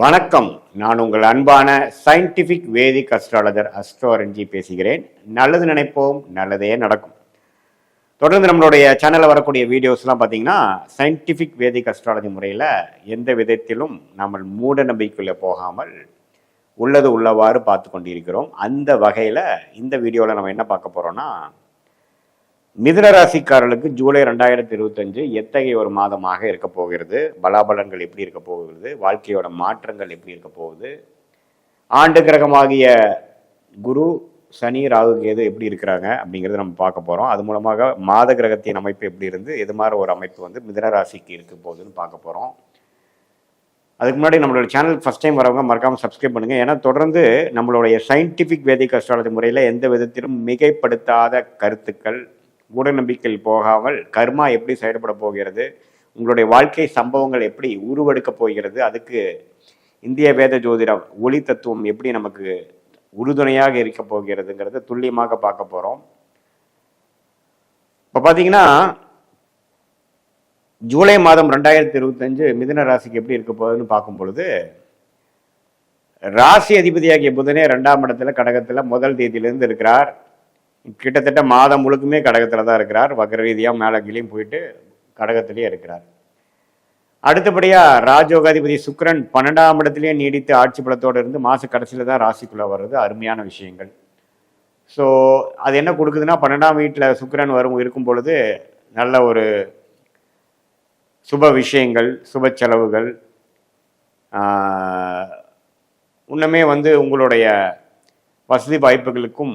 வணக்கம். நான் உங்கள் அன்பான சயின்டிஃபிக் வேதிக் அஸ்ட்ராலஜர் அஸ்ட்ரோரஞ்சி பேசுகிறேன். நல்லது நினைப்போம் நல்லதே நடக்கும். தொடர்ந்து நம்மளுடைய சேனலில் வரக்கூடிய வீடியோஸ்லாம் பார்த்தீங்கன்னா சயின்டிஃபிக் வேதிக் அஸ்ட்ராலஜி முறையில் எந்த விதத்திலும் நம்ம மூட நம்பிக்கையில் போகாமல் உள்ளது உள்ளவாறு பார்த்து கொண்டிருக்கிறோம். அந்த வகையில் இந்த வீடியோவில் நம்ம என்ன பார்க்க போகிறோன்னா மிதுனராசிக்காரர்களுக்கு ஜூலை ரெண்டாயிரத்தி இருபத்தஞ்சு எத்தகைய ஒரு மாதமாக இருக்க போகிறது? பலாபலன்கள் எப்படி இருக்க போகிறது? வாழ்க்கையோட மாற்றங்கள் எப்படி இருக்க போகுது? ஆண்டு கிரகமாகிய குரு சனி ராகு கேது எப்படி இருக்கிறாங்க அப்படிங்கிறத நம்ம பார்க்க போகிறோம் அது மூலமாக மாத கிரகத்தின் அமைப்பு எப்படி இருந்து எது மாதிரி ஒரு அமைப்பு வந்து மிதனராசிக்கு இருக்க போகுதுன்னு பார்க்க போகிறோம் அதுக்கு முன்னாடி நம்மளோட சேனல் ஃபஸ்ட் டைம் வரவங்க மறக்காமல் சப்ஸ்கிரைப் பண்ணுங்கள் ஏன்னா தொடர்ந்து நம்மளுடைய சயின்டிஃபிக் வேதிக் அஸ்ட்ராலஜி முறையில் எந்த விதத்திலும் மிகைப்படுத்தாத கருத்துக்கள் மூடநம்பிக்கையில் போகாமல் கர்மா எப்படி செயல்பட போகிறது உங்களுடைய வாழ்க்கை சம்பவங்கள் எப்படி உருவெடுக்க போகிறது அதுக்கு இந்திய வேத ஜோதிடம் ஒளி தத்துவம் எப்படி நமக்கு உறுதுணையாக இருக்க போகிறதுங்கிறத துல்லியமாக பார்க்க போகிறோம் இப்போ பார்த்தீங்கன்னா ஜூலை மாதம் ரெண்டாயிரத்தி இருபத்தஞ்சு மிதுன ராசிக்கு எப்படி இருக்க போகுதுன்னு பார்க்கும் பொழுது ராசி அதிபதியாகிய புதனே ரெண்டாம் இடத்துல கடகத்தில் முதல் தேதியிலிருந்து இருக்கிறார். கிட்டத்தட்ட மாதம் முழுக்குமே கடகத்தில் தான் இருக்கிறார். வக்ர ரீதியாக மேலே கீழேயும் போயிட்டு கடகத்திலேயே இருக்கிறார். அடுத்தபடியாக ராஜோகாதிபதி சுக்கரன் பன்னெண்டாம் இடத்துலேயே நீடித்து ஆட்சி பலத்தோடு இருந்து மாத கடைசியில் தான் ராசிக்குள்ளே வர்றது அருமையான விஷயங்கள். ஸோ அது என்ன கொடுக்குதுன்னா பன்னெண்டாம் வீட்டில் சுக்கரன் வரும் இருக்கும் பொழுது நல்ல ஒரு சுப விஷயங்கள் சுப செலவுகள் இன்னுமே வந்து உங்களுடைய வசதி வாய்ப்புகளுக்கும்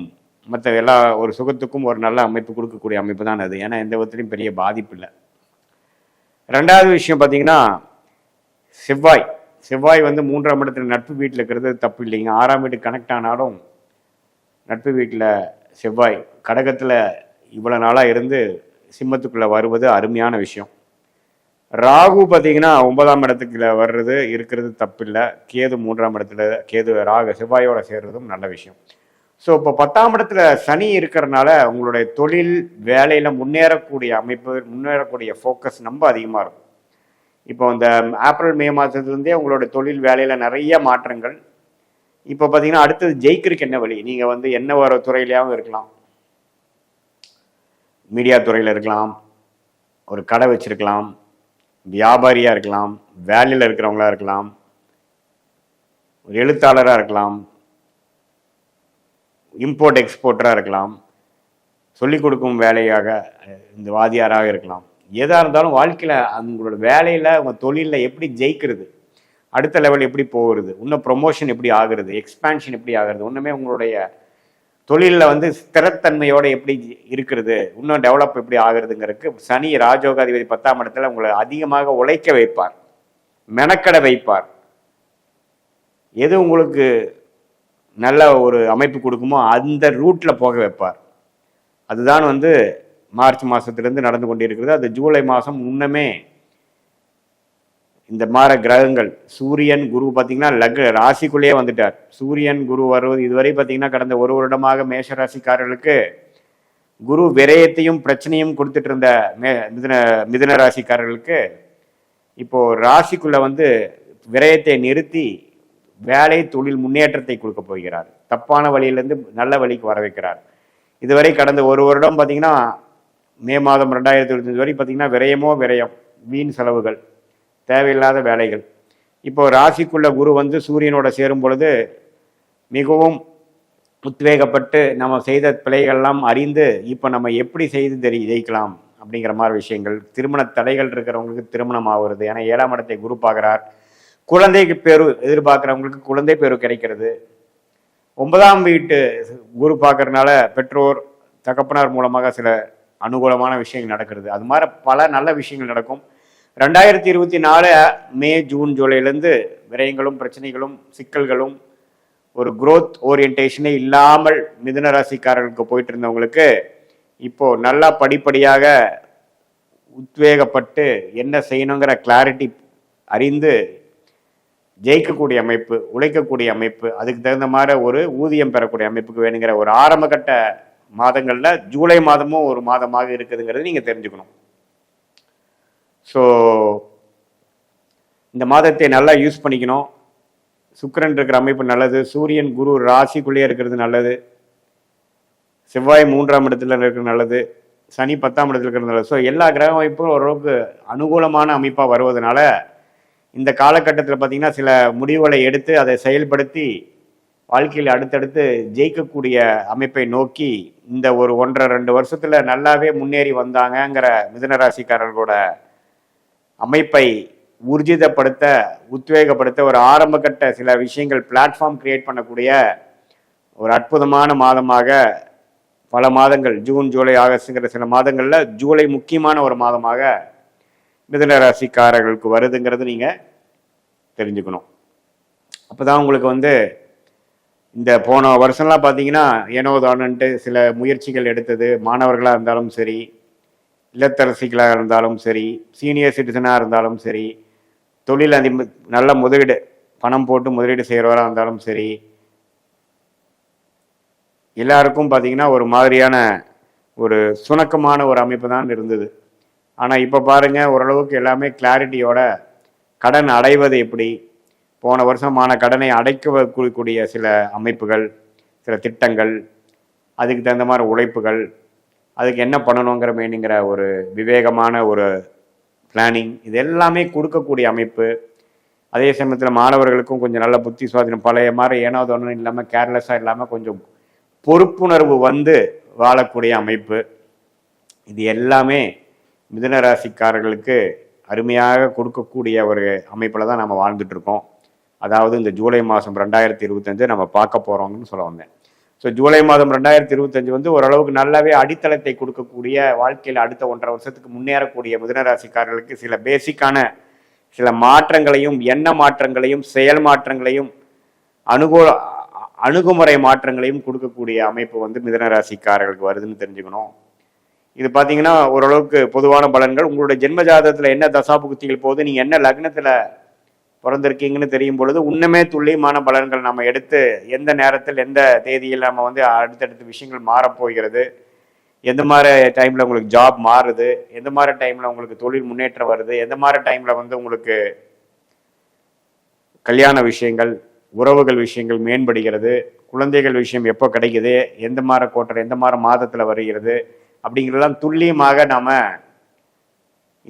மற்ற எல்லா ஒரு சுகத்துக்கும் ஒரு நல்ல அமைப்பு கொடுக்கக்கூடிய அமைப்பு தான் அது. ஏன்னா எந்த விதத்துலையும் பெரிய பாதிப்பு இல்லை. ரெண்டாவது விஷயம் பார்த்தீங்கன்னா செவ்வாய். செவ்வாய் வந்து மூன்றாம் இடத்துல நட்பு வீட்டில் இருக்கிறது தப்பு இல்லைங்க. ஆறாம் வீட்டுக்கு கனெக்ட் ஆனாலும் நட்பு வீட்டில் செவ்வாய் கடகத்தில் இவ்வளோ நாளாக இருந்து சிம்மத்துக்குள்ளே வருவது அருமையான விஷயம். ராகு பார்த்தீங்கன்னா ஒன்பதாம் இடத்துக்குள்ள வர்றது இருக்கிறது தப்பில்லை கேது மூன்றாம் இடத்துல கேது ராகு செவ்வாயோட சேர்றதும் நல்ல விஷயம். ஸோ இப்போ பத்தாம் இடத்துல சனி இருக்கிறனால உங்களுடைய தொழில் வேலையில் முன்னேறக்கூடிய அமைப்பு முன்னேறக்கூடிய ஃபோக்கஸ் ரொம்ப அதிகமாக இருக்கும். இப்போ இந்த ஏப்ரல் மே மாதத்துலேருந்தே உங்களோட தொழில் வேலையில் நிறைய மாற்றங்கள். இப்போ பார்த்தீங்கன்னா அடுத்தது ஜெயிக்கிறதுக்கு என்ன வழி? நீங்கள் வந்து என்ன ஒரு துறையிலையாகவும் இருக்கலாம். மீடியா துறையில் இருக்கலாம். ஒரு கடை வச்சிருக்கலாம். வியாபாரியாக இருக்கலாம். வேலையில் இருக்கிறவங்களா இருக்கலாம். ஒரு எழுத்தாளராக இருக்கலாம். இம்போர்ட் எக்ஸ்போர்ட்டராக இருக்கலாம். சொல்லிக் கொடுக்கும் வேலையாக இந்த வாதியாராக இருக்கலாம். எதாக இருந்தாலும் வாழ்க்கையில் அவங்களோட வேலையில் உங்கள் தொழிலில் எப்படி ஜெயிக்கிறது? அடுத்த லெவல் எப்படி போகிறது? இன்னும் ப்ரொமோஷன் எப்படி ஆகுறது? எக்ஸ்பேன்ஷன் எப்படி ஆகுறது? ஒன்றுமே உங்களுடைய தொழிலில் வந்து ஸ்திரத்தன்மையோட எப்படி இருக்கிறது? இன்னும் டெவலப் எப்படி ஆகுறதுங்கிறதுக்கு சனி ராஜோகாதிபதி பத்தாம் இடத்துல உங்களை அதிகமாக உழைக்க வைப்பார். மெனக்கடை வைப்பார். எது உங்களுக்கு நல்ல ஒரு அமைப்பு கொடுக்குமோ அந்த ரூட்டில் போக வைப்பார். அதுதான் வந்து மார்ச் மாதத்துலேருந்து நடந்து கொண்டிருக்கிறது. அது ஜூலை மாதம் முன்னமே இந்த மாற கிரகங்கள் சூரியன் குரு பார்த்தீங்கன்னா லக் ராசிக்குள்ளேயே வந்துட்டார். சூரியன் குரு வருவது இதுவரை பார்த்தீங்கன்னா கடந்த ஒரு வருடமாக மேஷ ராசிக்காரர்களுக்கு குரு விரயத்தையும் பிரச்சனையும் கொடுத்துட்டு இருந்த மே மிதன மிதுன ராசிக்காரர்களுக்கு இப்போ ராசிக்குள்ள வந்து விரயத்தை நிறுத்தி வேலை தொழில் முன்னேற்றத்தை கொடுக்க போகிறார். தப்பான வழியிலேருந்து நல்ல வழிக்கு வர வைக்கிறார். இதுவரை கடந்த ஒரு வருடம் பார்த்தீங்கன்னா மே மாதம் ரெண்டாயிரத்தி இருபத்தஞ்சு வரை பார்த்தீங்கன்னா விரயமோ விரயம் வீண் செலவுகள் தேவையில்லாத வேலைகள். இப்போ ராசிக்குள்ள குரு வந்து சூரியனோட சேரும் பொழுது மிகவும் உத்வேகப்பட்டு நம்ம செய்த பிழைகள்லாம் அறிந்து இப்போ நம்ம எப்படி செய்து தெரி ஜெயிக்கலாம் அப்படிங்கிற மாதிரி விஷயங்கள் திருமண தடைகள் இருக்கிறவங்களுக்கு திருமணம் ஆகுறது ஏன்னா ஏழாம் இடத்தை குரு பார்க்குறார். குழந்தைக்கு பேரு எதிர்பார்க்குறவங்களுக்கு குழந்தை பேரு கிடைக்கிறது. ஒன்பதாம் வீட்டு குரு பார்க்கறதுனால பெற்றோர் தகப்பனார் மூலமாக சில அனுகூலமான விஷயங்கள் நடக்கிறது. அது மாதிரி பல நல்ல விஷயங்கள் நடக்கும். ரெண்டாயிரத்தி இருபத்தி நாலு மே ஜூன் ஜூலைலேருந்து விரயங்களும் பிரச்சனைகளும் சிக்கல்களும் ஒரு குரோத் ஓரியன்டேஷனே இல்லாமல் மிதுன ராசிக்காரர்களுக்கு போயிட்டு இருந்தவங்களுக்கு இப்போ நல்லா படிப்படியாக உத்வேகப்பட்டு என்ன செய்யணுங்கிற கிளாரிட்டி அறிந்து ஜெயிக்கக்கூடிய அமைப்பு உழைக்கக்கூடிய அமைப்பு அதுக்கு தகுந்த மாதிரி ஒரு ஊதியம் பெறக்கூடிய அமைப்புக்கு வேணுங்கிற ஒரு ஆரம்பகட்ட மாதங்களில் ஜூலை மாதமும் ஒரு மாதமாக இருக்குதுங்கிறது நீங்கள் தெரிஞ்சுக்கணும். ஸோ இந்த மாதத்தை நல்லா யூஸ் பண்ணிக்கணும். சுக்கிரன் இருக்கிற அமைப்பு நல்லது சூரியன் குரு ராசிக்குள்ளேயே இருக்கிறது நல்லது. செவ்வாய் மூன்றாம் இடத்துல இருக்கிறது நல்லது சனி பத்தாம் இடத்துல இருக்கிறது நல்லது. ஸோ எல்லா கிரக அமைப்பும் ஓரளவுக்கு அனுகூலமான அமைப்பாக வருவதனால இந்த காலகட்டத்தில் பார்த்தீங்கன்னா சில முடிவுகளை எடுத்து அதை செயல்படுத்தி வாழ்க்கையில் அடுத்தடுத்து ஜெயிக்கக்கூடிய அமைப்பை நோக்கி இந்த ஒரு ஒன்றரை ரெண்டு வருஷத்தில் நல்லாவே முன்னேறி வந்தாங்கங்கிற மிதனராசிக்காரர்களோட அமைப்பை ஊர்ஜிதப்படுத்த உத்வேகப்படுத்த ஒரு ஆரம்பகட்ட சில விஷயங்கள் பிளாட்ஃபார்ம் கிரியேட் பண்ணக்கூடிய ஒரு அற்புதமான மாதமாக பல மாதங்கள் ஜூன் ஜூலை ஆகஸ்ட்ங்கிற சில மாதங்களில் ஜூலை முக்கியமான ஒரு மாதமாக மிதுன ராசிக்காரர்களுக்கு வருதுங்கிறது நீங்கள் தெரிஞ்சுக்கணும். அப்போ தான் உங்களுக்கு வந்து இந்த போன வருஷம்லாம் பார்த்தீங்கன்னா ஏனோ தானன்ட்டு சில முயற்சிகள் எடுத்தது. மாணவர்களாக இருந்தாலும் சரி இல்லத்தரசிகளாக இருந்தாலும் சரி சீனியர் சிட்டிசனாக இருந்தாலும் சரி தொழில் அதி நல்ல முதலீடு பணம் போட்டு முதலீடு செய்கிறவராக இருந்தாலும் சரி எல்லாருக்கும் பார்த்தீங்கன்னா ஒரு மாதிரியான ஒரு சுணக்கமான ஒரு அமைப்பு தான் இருந்தது. ஆனால் இப்போ பாருங்கள் ஓரளவுக்கு எல்லாமே கிளாரிட்டியோட கடன் அடைவது எப்படி? போன வருஷமான கடனை அடைக்கக்கூடிய சில அமைப்புகள் சில திட்டங்கள் அதுக்கு தகுந்த மாதிரி உழைப்புகள் அதுக்கு என்ன பண்ணணுங்கிற மீனிங்கிற ஒரு விவேகமான ஒரு பிளானிங் இது எல்லாமே கொடுக்கக்கூடிய அமைப்பு. அதே சமயத்தில் மாணவர்களுக்கும் கொஞ்சம் நல்ல புத்தி சுவாதீனம் பழைய மாதிரி ஏனாவது ஒன்றும் இல்லாமல் கேர்லெஸ்ஸாக இல்லாமல் கொஞ்சம் பொறுப்புணர்வு வந்து வாழக்கூடிய அமைப்பு. இது எல்லாமே மிதனராசிக்காரர்களுக்கு அருமையாக கொடுக்கக்கூடிய ஒரு அமைப்பில் தான் நம்ம வாழ்ந்துட்டு இருக்கோம். அதாவது இந்த ஜூலை மாதம் ரெண்டாயிரத்தி இருபத்தஞ்சு நம்ம பார்க்க போகிறோம்னு சொல்ல வந்தேன். ஸோ ஜூலை மாதம் ரெண்டாயிரத்தி இருபத்தஞ்சு வந்து ஓரளவுக்கு நல்லாவே அடித்தளத்தை கொடுக்கக்கூடிய வாழ்க்கையில் அடுத்த ஒன்றரை வருஷத்துக்கு முன்னேறக்கூடிய மிதனராசிக்காரர்களுக்கு சில பேசிக்கான சில மாற்றங்களையும் எண்ண மாற்றங்களையும் செயல் மாற்றங்களையும் அணுகோ அணுகுமுறை மாற்றங்களையும் கொடுக்கக்கூடிய அமைப்பு வந்து மிதனராசிக்காரர்களுக்கு வருதுன்னு தெரிஞ்சுக்கணும். இது பார்த்தீங்கன்னா ஓரளவுக்கு பொதுவான பலன்கள். உங்களுடைய ஜென்ம ஜாதகத்தில் என்ன தசாபுக்திகள் போகுது நீங்கள் என்ன லக்னத்தில் பிறந்திருக்கீங்கன்னு தெரியும் பொழுது இன்னுமே துல்லியமான பலன்கள் நம்ம எடுத்து எந்த நேரத்தில் எந்த தேதியில் நம்ம வந்து அடுத்தடுத்த விஷயங்கள் மாறப்போகிறது எந்த மாதிரி டைமில் உங்களுக்கு ஜாப் மாறுது எந்த மாதிரி டைமில் உங்களுக்கு தொழில் முன்னேற்றம் வருது எந்த மாதிரி டைமில் வந்து உங்களுக்கு கல்யாண விஷயங்கள் உறவுகள் விஷயங்கள் மேம்படுகிறது குழந்தைகள் விஷயம் எப்போ கிடைக்குது எந்த மாதிரி கோட்டர் எந்த மாதிரி மாதத்தில் வருகிறது அப்படிங்கிறதெல்லாம் துல்லியமாக நாம்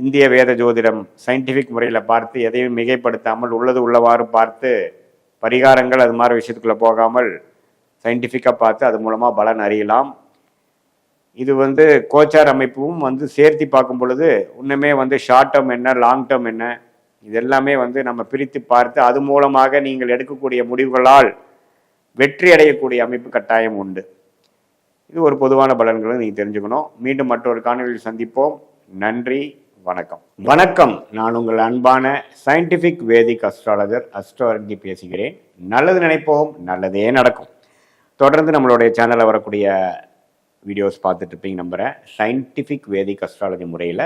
இந்திய வேத ஜோதிடம் சயின்டிஃபிக் முறையில் பார்த்து எதையும் மிகைப்படுத்தாமல் உள்ளது உள்ளவாறு பார்த்து பரிகாரங்கள் அது மாதிரி விஷயத்துக்குள்ளே போகாமல் சயின்டிஃபிக்காக பார்த்து அது மூலமாக பலன் அறியலாம். இது வந்து கோச்சார் அமைப்பும் வந்து சேர்த்து பார்க்கும் பொழுது இன்னுமே வந்து ஷார்ட் டேர்ம் என்ன லாங் டேர்ம் என்ன இது எல்லாமே வந்து நம்ம பிரித்து பார்த்து அது மூலமாக நீங்கள் எடுக்கக்கூடிய முடிவுகளால் வெற்றி அடையக்கூடிய அமைப்பு கட்டாயம் உண்டு. இது ஒரு பொதுவான பலன்களை நீங்கள் தெரிஞ்சுக்கணும். மீண்டும் மற்றொரு காணொலியில் சந்திப்போம். நன்றி வணக்கம். வணக்கம். நான் உங்கள் அன்பான சயின்டிஃபிக் வேதிக் அஸ்ட்ராலஜர் அஸ்ட்ராலஜி பேசுகிறேன். நல்லது நினைப்போம் நல்லதே நடக்கும். தொடர்ந்து நம்மளுடைய சேனலில் வரக்கூடிய வீடியோஸ் பார்த்துட்டு இருப்பீங்க நம்புகிறேன் சயின்டிஃபிக் வேதிக் அஸ்ட்ராலஜி முறையில்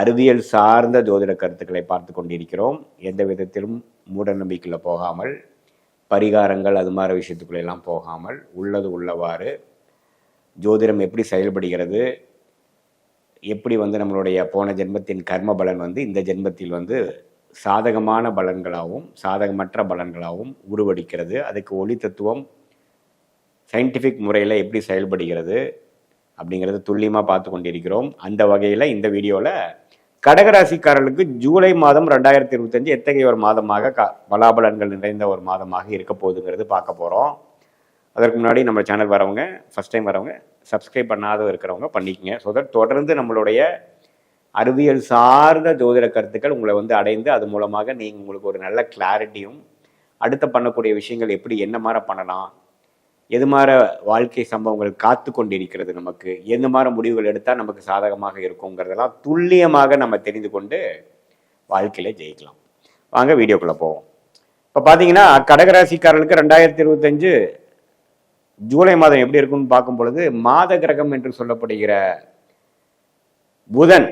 அறிவியல் சார்ந்த ஜோதிட கருத்துக்களை பார்த்து கொண்டிருக்கிறோம். எந்த விதத்திலும் மூட நம்பிக்கையில் போகாமல் பரிகாரங்கள் அது மாதிரி விஷயத்துக்குள்ளெல்லாம் போகாமல் உள்ளது உள்ளவாறு ஜோதிடம் எப்படி செயல்படுகிறது எப்படி வந்து நம்மளுடைய போன ஜென்மத்தின் கர்ம பலன் வந்து இந்த ஜென்மத்தில் வந்து சாதகமான பலன்களாகவும் சாதகமற்ற பலன்களாகவும் உருவடிக்கிறது. அதுக்கு ஒளி தத்துவம் சயின்டிஃபிக் முறையில் எப்படி செயல்படுகிறது அப்படிங்கிறத துல்லியமாக பார்த்து கொண்டிருக்கிறோம். அந்த வகையில் இந்த வீடியோவில் கடகராசிக்காரர்களுக்கு ஜூலை மாதம் ரெண்டாயிரத்தி இருபத்தஞ்சு எத்தகைய ஒரு மாதமாக க பலாபலன்கள் நிறைந்த ஒரு மாதமாக இருக்க போகுதுங்கிறது பார்க்க போகிறோம் அதற்கு முன்னாடி நம்ம சேனல் வரவங்க ஃபஸ்ட் டைம் வரவங்க சப்ஸ்கிரைப் பண்ணாத இருக்கிறவங்க பண்ணிக்கங்க. ஸோ தட் தொடர்ந்து நம்மளுடைய அறிவியல் சார்ந்த ஜோதிட கருத்துக்கள் உங்களை வந்து அடைந்து அது மூலமாக நீங்கள் உங்களுக்கு ஒரு நல்ல கிளாரிட்டியும் அடுத்த பண்ணக்கூடிய விஷயங்கள் எப்படி என்ன மாதிரி பண்ணலாம் எது மாதிரி வாழ்க்கை சம்பவங்கள் காத்து கொண்டிருக்கிறது நமக்கு எந்த மாதிரி முடிவுகள் எடுத்தால் நமக்கு சாதகமாக இருக்குங்கிறதெல்லாம் துல்லியமாக நம்ம தெரிந்து கொண்டு வாழ்க்கையில் ஜெயிக்கலாம். வாங்க வீடியோக்குள்ளே போவோம். இப்போ பார்த்தீங்கன்னா கடகராசிக்காரர்களுக்கு ரெண்டாயிரத்தி இருபத்தஞ்சு ஜூலை மாதம் எப்படி இருக்கும்னு பார்க்கும் பொழுது மாத கிரகம் என்று சொல்லப்படுகிற புதன்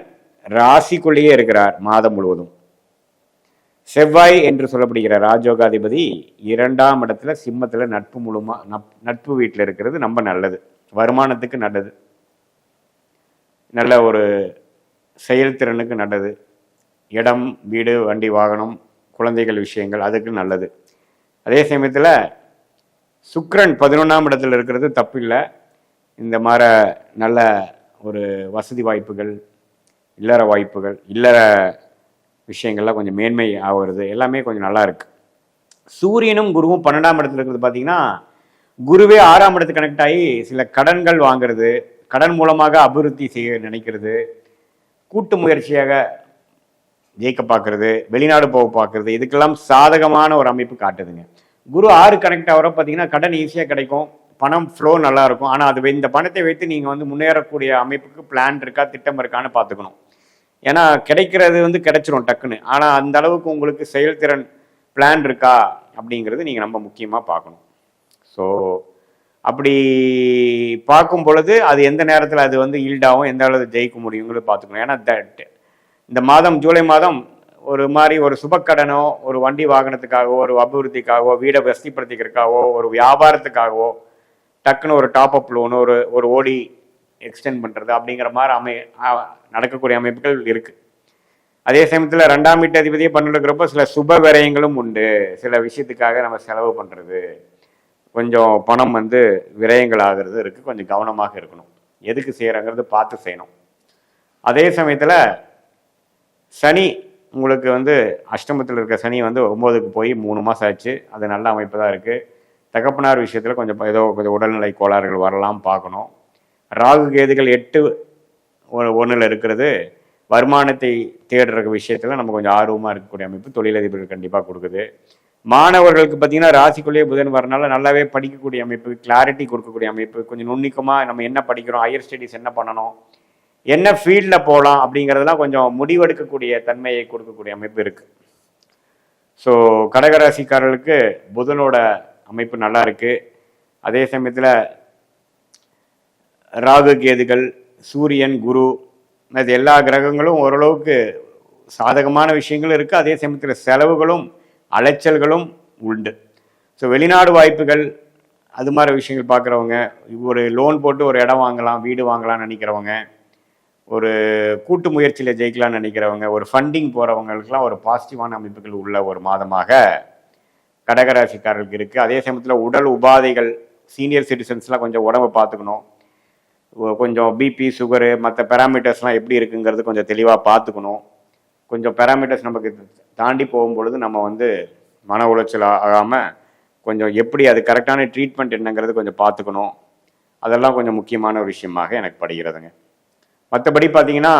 ராசிக்குள்ளேயே இருக்கிறார் மாதம் முழுவதும். செவ்வாய் என்று சொல்லப்படுகிற ராஜோகாதிபதி இரண்டாம் இடத்துல சிம்மத்தில் நட்பு முழுமா நட்பு வீட்டில் இருக்கிறது ரொம்ப நல்லது. வருமானத்துக்கு நல்லது. நல்ல ஒரு செயல்திறனுக்கு நல்லது. இடம் வீடு வண்டி வாகனம் குழந்தைகள் விஷயங்கள் அதுக்கு நல்லது. அதே சமயத்தில் சுக்ரன் பதினொன்றாம் இடத்துல இருக்கிறது தப்பு இல்லை இந்த மாதிரி நல்ல ஒரு வசதி வாய்ப்புகள் இல்லற வாய்ப்புகள் இல்லற விஷயங்கள்லாம் கொஞ்சம் மேன்மை ஆகிறது எல்லாமே கொஞ்சம் நல்லா இருக்கு. சூரியனும் குருவும் பன்னெண்டாம் இடத்துல இருக்கிறது பார்த்தீங்கன்னா குருவே ஆறாம் இடத்துக்கு கனெக்ட் ஆகி சில கடன்கள் வாங்குறது கடன் மூலமாக அபிவிருத்தி செய்ய நினைக்கிறது கூட்டு முயற்சியாக ஜெயிக்க பார்க்கறது வெளிநாடு போக பார்க்கறது இதுக்கெல்லாம் சாதகமான ஒரு அமைப்பு காட்டுதுங்க. குரு ஆறு கனெக்ட் ஆகிற பார்த்தீங்கன்னா கடன் ஈஸியாக கிடைக்கும். பணம் ஃப்ளோ நல்லா இருக்கும். ஆனால் அது வை- இந்த பணத்தை வைத்து நீங்கள் வந்து முன்னேறக்கூடிய அமைப்புக்கு பிளான் இருக்கா திட்டம் இருக்கான்னு பார்த்துக்கணும். ஏன்னா கிடைக்கிறது வந்து கிடைச்சிரும் டக்குன்னு. ஆனால் அந்த அளவுக்கு உங்களுக்கு செயல்திறன் பிளான் இருக்கா அப்படிங்கிறது நீங்கள் ரொம்ப முக்கியமாக பார்க்கணும். ஸோ அப்படி பார்க்கும் பொழுது அது எந்த நேரத்தில் அது வந்து ஈல்டாகும் எந்த அளவு ஜெயிக்க முடியுங்கிறது பார்த்துக்கணும். ஏன்னா that- இந்த மாதம் ஜூலை மாதம் ஒரு மாதிரி ஒரு சுபக்கடனோ ஒரு வண்டி வாகனத்துக்காகவோ ஒரு அபிவிருத்திக்காகவோ வீடை வசதிப்படுத்திக்கிறதுக்காகவோ ஒரு வியாபாரத்துக்காகவோ டக்குன்னு ஒரு டாப் அப் லோன் ஒரு ஒரு ஓடி எக்ஸ்டெண்ட் பண்ணுறது அப்படிங்கிற மாதிரி அமை நடக்கக்கூடிய அமைப்புகள் இருக்குது அதே சமயத்தில் ரெண்டாம் வீட்டு அதிபதியை பண்ணிருக்கிறப்போ சில சுப விரயங்களும் உண்டு. சில விஷயத்துக்காக நம்ம செலவு பண்ணுறது கொஞ்சம் பணம் வந்து விரயங்கள் ஆகிறது இருக்குது கொஞ்சம் கவனமாக இருக்கணும். எதுக்கு செய்கிறங்கிறது பார்த்து செய்யணும். அதே சமயத்தில் சனி உங்களுக்கு வந்து அஷ்டமத்தில் இருக்க சனி வந்து ஒம்போதுக்கு போய் மூணு மாதம் ஆச்சு. அது நல்ல அமைப்பு தான் இருக்குது தகப்பனார் விஷயத்தில் கொஞ்சம் ஏதோ கொஞ்சம் உடல்நிலை கோளாறுகள் வரலாம் பார்க்கணும். ராகு கேதுகள் எட்டு ஒன்றில் இருக்கிறது. வருமானத்தை தேடுற விஷயத்தில் நம்ம கொஞ்சம் ஆர்வமாக இருக்கக்கூடிய அமைப்பு தொழிலதிபர்கள் கண்டிப்பாக கொடுக்குது. மாணவர்களுக்கு பார்த்தீங்கன்னா ராசிக்குள்ளேயே புதன் வரனால நல்லாவே படிக்கக்கூடிய அமைப்பு கிளாரிட்டி கொடுக்கக்கூடிய அமைப்பு கொஞ்சம் நுண்ணிக்கமாக நம்ம என்ன படிக்கிறோம் ஹையர் ஸ்டடீஸ் என்ன பண்ணணும் என்ன ஃபீல்டில் போகலாம் அப்படிங்கிறதெல்லாம் கொஞ்சம் முடிவெடுக்கக்கூடிய தன்மையை கொடுக்கக்கூடிய அமைப்பு இருக்குது ஸோ கடகராசிக்காரர்களுக்கு புதனோட அமைப்பு நல்லா இருக்குது அதே சமயத்தில் ராகு கேதுகள் சூரியன் குரு இது எல்லா கிரகங்களும் ஓரளவுக்கு சாதகமான விஷயங்களும் இருக்குது அதே சமயத்தில் செலவுகளும் அலைச்சல்களும் உண்டு. ஸோ வெளிநாடு வாய்ப்புகள் அது மாதிரி விஷயங்கள் பார்க்குறவங்க ஒரு லோன் போட்டு ஒரு இடம் வாங்கலாம் வீடு வாங்கலாம்னு நினைக்கிறவங்க ஒரு கூட்டு முயற்சியில் ஜெயிக்கலாம்னு நினைக்கிறவங்க ஒரு ஃபண்டிங் போகிறவங்களுக்குலாம் ஒரு பாசிட்டிவான அமைப்புகள் உள்ள ஒரு மாதமாக கடகராசிக்காரர்களுக்கு இருக்குது அதே சமயத்தில் உடல் உபாதைகள் சீனியர் சிட்டிசன்ஸ்லாம் கொஞ்சம் உடம்பை பார்த்துக்கணும். கொஞ்சம் பிபி சுகரு மற்ற பேராமீட்டர்ஸ்லாம் எப்படி இருக்குங்கிறது கொஞ்சம் தெளிவாக பார்த்துக்கணும். கொஞ்சம் பேராமீட்டர்ஸ் நமக்கு தாண்டி போகும்பொழுது நம்ம வந்து மன உளைச்சல் ஆகாமல் கொஞ்சம் எப்படி அது கரெக்டான ட்ரீட்மெண்ட் என்னங்கிறது கொஞ்சம் பார்த்துக்கணும். அதெல்லாம் கொஞ்சம் முக்கியமான ஒரு விஷயமாக எனக்கு படுகிறதுங்க. மற்றபடி பார்த்தீங்கன்னா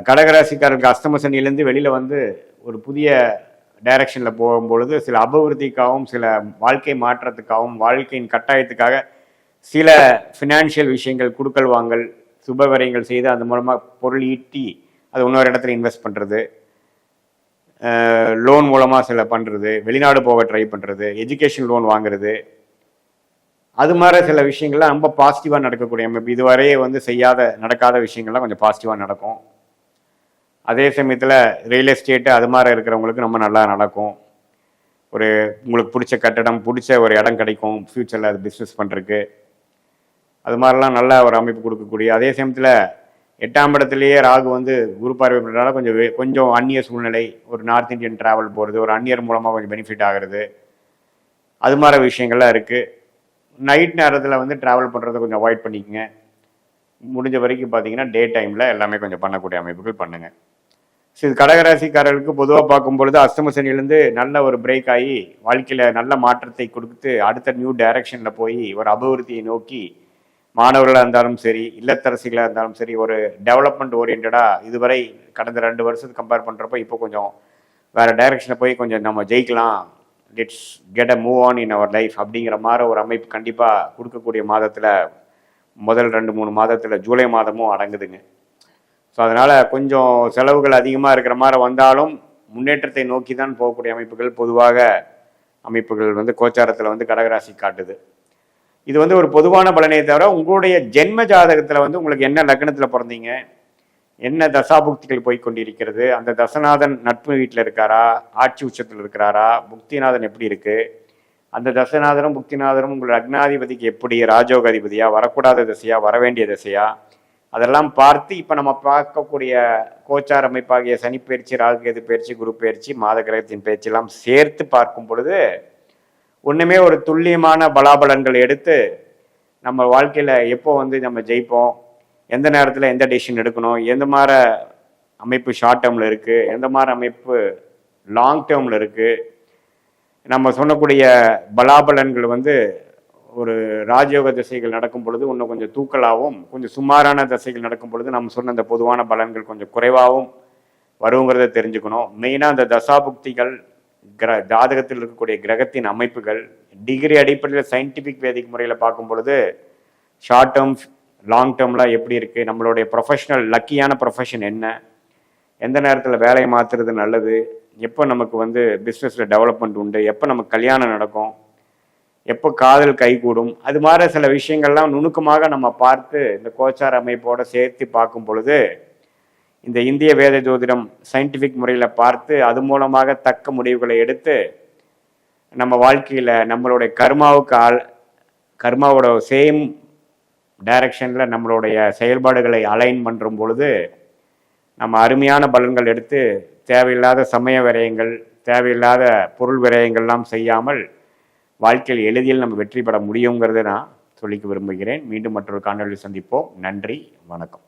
கடகராசிக்காரருக்கு அஸ்தம சனியிலேருந்து வெளியில் வந்து ஒரு புதிய டைரக்ஷனில் போகும்பொழுது சில அபிவிருத்திக்காகவும் சில வாழ்க்கை மாற்றத்துக்காகவும் வாழ்க்கையின் கட்டாயத்துக்காக சில ஃபினான்ஷியல் விஷயங்கள் கொடுக்கல் வாங்கல் சுபவரியங்கள் செய்து அது மூலமாக பொருள் ஈட்டி அது இன்னொரு இடத்துல இன்வெஸ்ட் பண்ணுறது லோன் மூலமாக சில பண்ணுறது வெளிநாடு போக ட்ரை பண்ணுறது எஜுகேஷன் லோன் வாங்குறது. அது மாதிரி சில விஷயங்கள்லாம் ரொம்ப பாசிட்டிவாக நடக்கக்கூடிய அமைப்பு. இதுவரையே வந்து செய்யாத நடக்காத விஷயங்கள்லாம் கொஞ்சம் பாசிட்டிவாக நடக்கும். அதே சமயத்தில் ரியல் எஸ்டேட்டு அது மாதிரி இருக்கிறவங்களுக்கு ரொம்ப நல்லா நடக்கும். ஒரு உங்களுக்கு பிடிச்ச கட்டடம் பிடிச்ச ஒரு இடம் கிடைக்கும். ஃப்யூச்சரில் அது பிஸ்னஸ் பண்ணுறதுக்கு அது மாதிரிலாம் நல்ல ஒரு அமைப்பு கொடுக்கக்கூடிய. அதே சமயத்தில் எட்டாம் இடத்துலயே ராகு வந்து குரு பார்வை பண்ணுறதுனால கொஞ்சம் கொஞ்சம் அந்நிய சூழ்நிலை. ஒரு நார்த் இந்தியன் ட்ராவல் போகிறது ஒரு அந்நியர் மூலமாக கொஞ்சம் பெனிஃபிட் ஆகிறது. அது மாதிரி விஷயங்கள்லாம் இருக்குது நைட் நேரத்தில் வந்து ட்ராவல் பண்ணுறதை கொஞ்சம் அவாய்ட் பண்ணிக்கங்க. முடிஞ்ச வரைக்கும் பார்த்தீங்கன்னா டே டைமில் எல்லாமே கொஞ்சம் பண்ணக்கூடிய அமைப்புகள் பண்ணுங்கள் ஸோ இது கடகராசிக்காரர்களுக்கு பொதுவாக பார்க்கும் பொழுது அஸ்தமசனிலேருந்து நல்ல ஒரு பிரேக் ஆகி வாழ்க்கையில் நல்ல மாற்றத்தை கொடுத்து அடுத்த நியூ டைரக்ஷனில் போய் ஒரு அபிவிருத்தியை நோக்கி மாணவர்களாக இருந்தாலும் சரி இல்லத்தரசிகளாக இருந்தாலும் சரி ஒரு டெவலப்மெண்ட் ஓரியன்டாக இதுவரை கடந்த ரெண்டு வருஷத்துக்கு கம்பேர் பண்ணுறப்போ இப்போ கொஞ்சம் வேறு டைரக்ஷனில் போய் கொஞ்சம் நம்ம ஜெயிக்கலாம் let's get a move on in our life அப்படிங்கிற மாதிரி ஒரு அமைப்பு கண்டிப்பாக கொடுக்கக்கூடிய மாதத்தில் முதல் ரெண்டு மூணு மாதத்தில் ஜூலை மாதமும் அடங்குதுங்க. ஸோ அதனால் கொஞ்சம் செலவுகள் அதிகமாக இருக்கிற மாதிரி வந்தாலும் முன்னேற்றத்தை நோக்கி தான் போகக்கூடிய அமைப்புகள் பொதுவாக அமைப்புகள் வந்து கோச்சாரத்தில் வந்து கடகராசி காட்டுது. இது வந்து ஒரு பொதுவான பலனையை தவிர உங்களுடைய ஜென்ம ஜாதகத்தில் வந்து உங்களுக்கு என்ன லக்னத்தில் பிறந்தீங்க? என்ன தசாபுக்திகள் போய் கொண்டிருக்கிறது? அந்த தசநாதன் நட்பு வீட்டில் இருக்காரா? ஆட்சி உச்சத்தில் இருக்கிறாரா? புக்திநாதன் எப்படி இருக்கு? அந்த தசநாதனும் புக்திநாதனும் உங்கள் அக்னாதிபதிக்கு எப்படி ராஜோக அதிபதியா வரக்கூடாத திசையா? வரவேண்டிய திசையா? அதெல்லாம் பார்த்து இப்போ நம்ம பார்க்கக்கூடிய கோச்சார் அமைப்பாகிய சனி பயிற்சி பயிற்சி குரு பயிற்சி மாத கிரகத்தின் பயிற்சியெல்லாம் சேர்த்து பார்க்கும் பொழுது ஒன்றுமே ஒரு துல்லியமான பலாபலன்கள் எடுத்து நம்ம வாழ்க்கையில் எப்போ வந்து நம்ம ஜெயிப்போம்? எந்த நேரத்தில் எந்த டெசிஷன் எடுக்கணும் எந்த மாதிரி அமைப்பு ஷார்ட் டேர்மில் இருக்குது எந்த மாதிரி அமைப்பு லாங் டேர்மில் இருக்குது நம்ம சொல்லக்கூடிய பலாபலன்கள் வந்து ஒரு ராஜயோக திசைகள் நடக்கும் பொழுது இன்னும் கொஞ்சம் தூக்கலாகவும் கொஞ்சம் சுமாரான திசைகள் நடக்கும் பொழுது நம்ம சொன்ன அந்த பொதுவான பலன்கள் கொஞ்சம் குறைவாகவும் வருங்கிறத தெரிஞ்சுக்கணும். மெயினாக அந்த தசாபுக்திகள் கிர ஜாதகத்தில் இருக்கக்கூடிய கிரகத்தின் அமைப்புகள் டிகிரி அடிப்படையில் சயின்டிஃபிக் வேதிக் முறையில் பார்க்கும் பொழுது ஷார்ட் டேர்ம் லாங் டேர்மில் எப்படி இருக்குது நம்மளுடைய ப்ரொஃபஷனல் லக்கியான ப்ரொஃபஷன் என்ன? எந்த நேரத்தில் வேலையை மாற்றுறது நல்லது? எப்போ நமக்கு வந்து பிஸ்னஸில் டெவலப்மெண்ட் உண்டு? எப்போ நமக்கு கல்யாணம் நடக்கும்? எப்போ காதல் கைகூடும்? அது மாதிரி சில விஷயங்கள்லாம் நுணுக்கமாக நம்ம பார்த்து இந்த கோச்சார் அமைப்போடு சேர்த்து பார்க்கும் பொழுது இந்த இந்திய வேத ஜோதிடம் சயின்டிஃபிக் முறையில் பார்த்து அது மூலமாக தக்க முடிவுகளை எடுத்து நம்ம வாழ்க்கையில் நம்மளுடைய கர்மாவுக்கு ஆள் கர்மாவோட சேம் டைரக்ஷனில் நம்மளுடைய செயல்பாடுகளை அலைன் பண்ணுறும் பொழுது நம்ம அருமையான பலன்கள் எடுத்து தேவையில்லாத சமய விரயங்கள் தேவையில்லாத பொருள் விரயங்கள்லாம் செய்யாமல் வாழ்க்கையில் எளிதில் நம்ம வெற்றி பெற முடியுங்கிறத நான் சொல்லிக்க விரும்புகிறேன். மீண்டும் மற்றொரு காணொலியில் சந்திப்போம். நன்றி வணக்கம்.